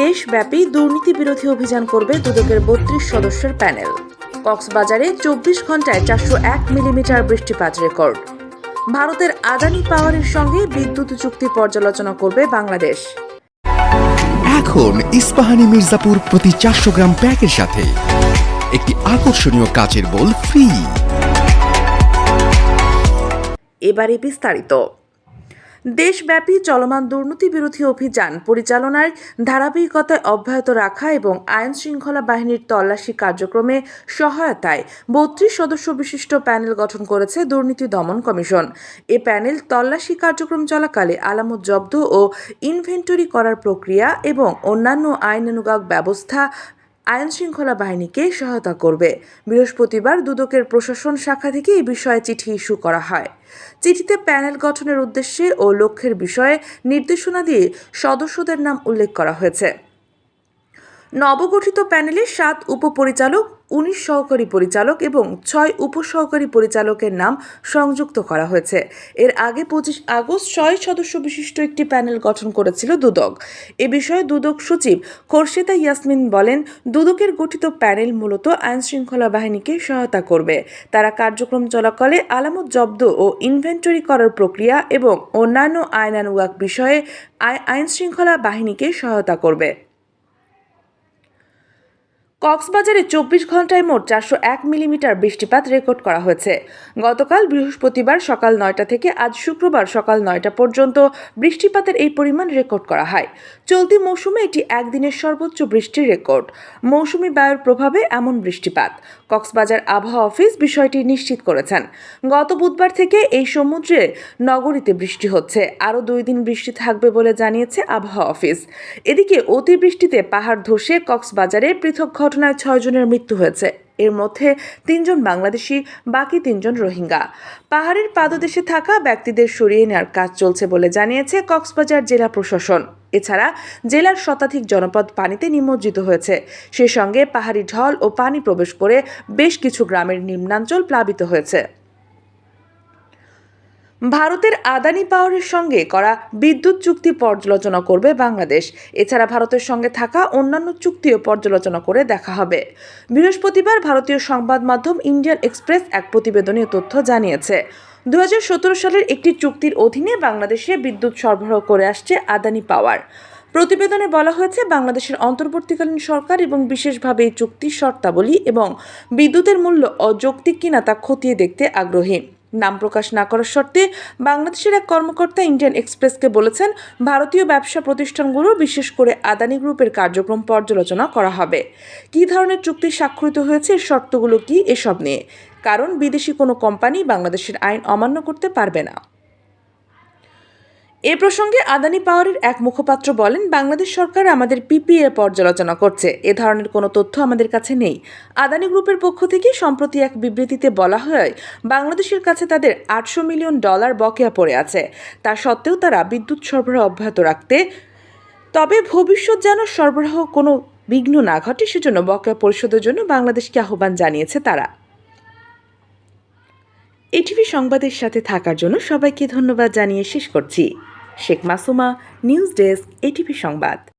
দেশব্যাপী দুর্নীতি বিরোধী অভিযান করবে দুদকের বত্রিশ সদস্যের প্যানেল। কক্সবাজারে চব্বিশ ঘন্টায় চারশো এক মিলিমিটার বৃষ্টিপাত রেকর্ড। ভারতের আদানি পাওয়ারের সঙ্গে বিদ্যুৎ চুক্তি পর্যালোচনা করবে বাংলাদেশ। এখন ইস্পাহানি মির্জাপুর প্রতি চারশো গ্রাম প্যাকের সাথে একটি আকর্ষণীয় কাচের বোল ফ্রি। এবারে বিস্তারিত। দেশব্যাপী চলমান দুর্নীতি বিরোধী অভিযান পরিচালনার ধারাবাহিকতায় অব্যাহত রাখা এবং আইন শৃঙ্খলা বাহিনীর তল্লাশি কার্যক্রমে সহায়তায় বত্রিশ সদস্য বিশিষ্ট প্যানেল গঠন করেছে দুর্নীতি দমন কমিশন। এ প্যানেল তল্লাশি কার্যক্রম চলাকালে আলামত জব্দ ও ইনভেন্টরি করার প্রক্রিয়া এবং অন্যান্য আইনানুগ ব্যবস্থা আইন শৃঙ্খলা বাহিনীকে সহায়তা করবে। বৃহস্পতিবার দুদকের প্রশাসন শাখা থেকে এই বিষয়ে চিঠি ইস্যু করা হয়। চিঠিতে প্যানেল গঠনের উদ্দেশ্যে ও লক্ষ্যের বিষয়ে নির্দেশনা দিয়ে সদস্যদের নাম উল্লেখ করা হয়েছে। নবগঠিত প্যানেলে সাত উপপরিচালক উনিশ সহকারী পরিচালক এবং ছয় উপসহকারী পরিচালকের নাম সংযুক্ত করা হয়েছে। এর আগে পঁচিশ আগস্ট ছয় সদস্য বিশিষ্ট একটি প্যানেল গঠন করেছিল দুদক। এ বিষয়ে দুদক সচিব খোরশেদা ইয়াসমিন বলেন, দুদকের গঠিত প্যানেল মূলত আইন শৃঙ্খলা বাহিনীকে সহায়তা করবে। তারা কার্যক্রম চলাকালে আলামত জব্দ ও ইনভেন্টরি করার প্রক্রিয়া এবং অন্যান্য আইনানুগ বিষয়ে আই- আইন শৃঙ্খলা বাহিনীকে সহায়তা করবে। কক্সবাজারে চব্বিশ ঘন্টায় মোট চারশো এক মিলিমিটার বৃষ্টিপাত রেকর্ড করা হয়েছে। গতকাল বৃহস্পতিবার সকাল নয়টা থেকে আজ শুক্রবার সকাল নয়টা পর্যন্ত বৃষ্টিপাতের এই পরিমাণ রেকর্ড করা হয়। চলতি মৌসুমে এটি একদিনের সর্বোচ্চ বৃষ্টির রেকর্ড। মৌসুমি বায়ুর প্রভাবে এমন বৃষ্টিপাত। কক্সবাজার আবহাওয়া অফিস বিষয়টি নিশ্চিত করেছেন। গত বুধবার থেকে এই সমুদ্রে নগরীতে বৃষ্টি হচ্ছে। আরও দুই দিন বৃষ্টি থাকবে বলে জানিয়েছে আবহাওয়া অফিস। এদিকে অতিবৃষ্টিতে পাহাড় ধসে কক্সবাজারে পৃথক ঘটনায় ছয়জনের মৃত্যু হয়েছে। এর মধ্যে তিনজন বাংলাদেশি, বাকি তিনজন রোহিঙ্গা। পাহাড়ের পাদদেশে থাকা ব্যক্তিদের সরিয়ে নেওয়ার কাজ চলছে বলে জানিয়েছে কক্সবাজার জেলা প্রশাসন। এছাড়া জেলার শতাধিক জনপদ পানিতে নিমজ্জিত হয়েছে। সে সঙ্গে পাহাড়ি ঢল ও পানি প্রবেশ করে বেশ কিছু গ্রামের নিম্নাঞ্চল প্লাবিত হয়েছে। ভারতের আদানি পাওয়ারের সঙ্গে করা বিদ্যুৎ চুক্তি পর্যালোচনা করবে বাংলাদেশ। এছাড়া ভারতের সঙ্গে থাকা অন্যান্য চুক্তিও পর্যালোচনা করে দেখা হবে। বৃহস্পতিবার ভারতীয় সংবাদ মাধ্যম ইন্ডিয়ান এক্সপ্রেস এক প্রতিবেদনীয় তথ্য জানিয়েছে দু হাজার সতেরো সালের একটি চুক্তির অধীনে বাংলাদেশে বিদ্যুৎ সরবরাহ করে আসছে আদানি পাওয়ার। প্রতিবেদনে বলা হয়েছে, বাংলাদেশের অন্তর্বর্তীকালীন সরকার এবং বিশেষভাবে এই চুক্তির শর্তাবলী এবং বিদ্যুতের মূল্য অযৌক্তিক কিনা তা খতিয়ে দেখতে আগ্রহী। নাম প্রকাশ না করার শর্তে বাংলাদেশের এক কর্মকর্তা ইন্ডিয়ান এক্সপ্রেসকে বলেছেন, ভারতীয় ব্যবসা প্রতিষ্ঠানগুলো বিশেষ করে আদানি গ্রুপের কার্যক্রম পর্যালোচনা করা হবে। কী ধরনের চুক্তি স্বাক্ষরিত হয়েছে শর্তগুলো কি, এসব নিয়ে। কারণ বিদেশি কোনো কোম্পানি বাংলাদেশের আইন অমান্য করতে পারবে না। এ প্রসঙ্গে আদানি পাওয়ারের এক মুখপাত্র বলেন, বাংলাদেশ সরকার আমাদের পিপিএ পর্যালোচনা করছে। এ ধরনের কোনো তথ্য আমাদের কাছে নেই। আদানি গ্রুপের পক্ষ থেকে সম্প্রতি এক বিবৃতিতে বলা হয়, বাংলাদেশের কাছে তাদের আটশো মিলিয়ন ডলার বকেয়া পড়ে আছে। তা সত্ত্বেও তারা বিদ্যুৎ সরবরাহ অব্যাহত রাখতে, তবে ভবিষ্যৎ যেন সরবরাহ কোনো বিঘ্ন না ঘটে, সেজন্য বকেয়া পরিশোধের জন্য বাংলাদেশকে আহ্বান জানিয়েছে তারা। এটিভি সংবাদের সাথে থাকার জন্য সবাইকে ধন্যবাদ জানিয়ে শেষ করছি। Sheikh Masuma news desk ATV সংবাদ।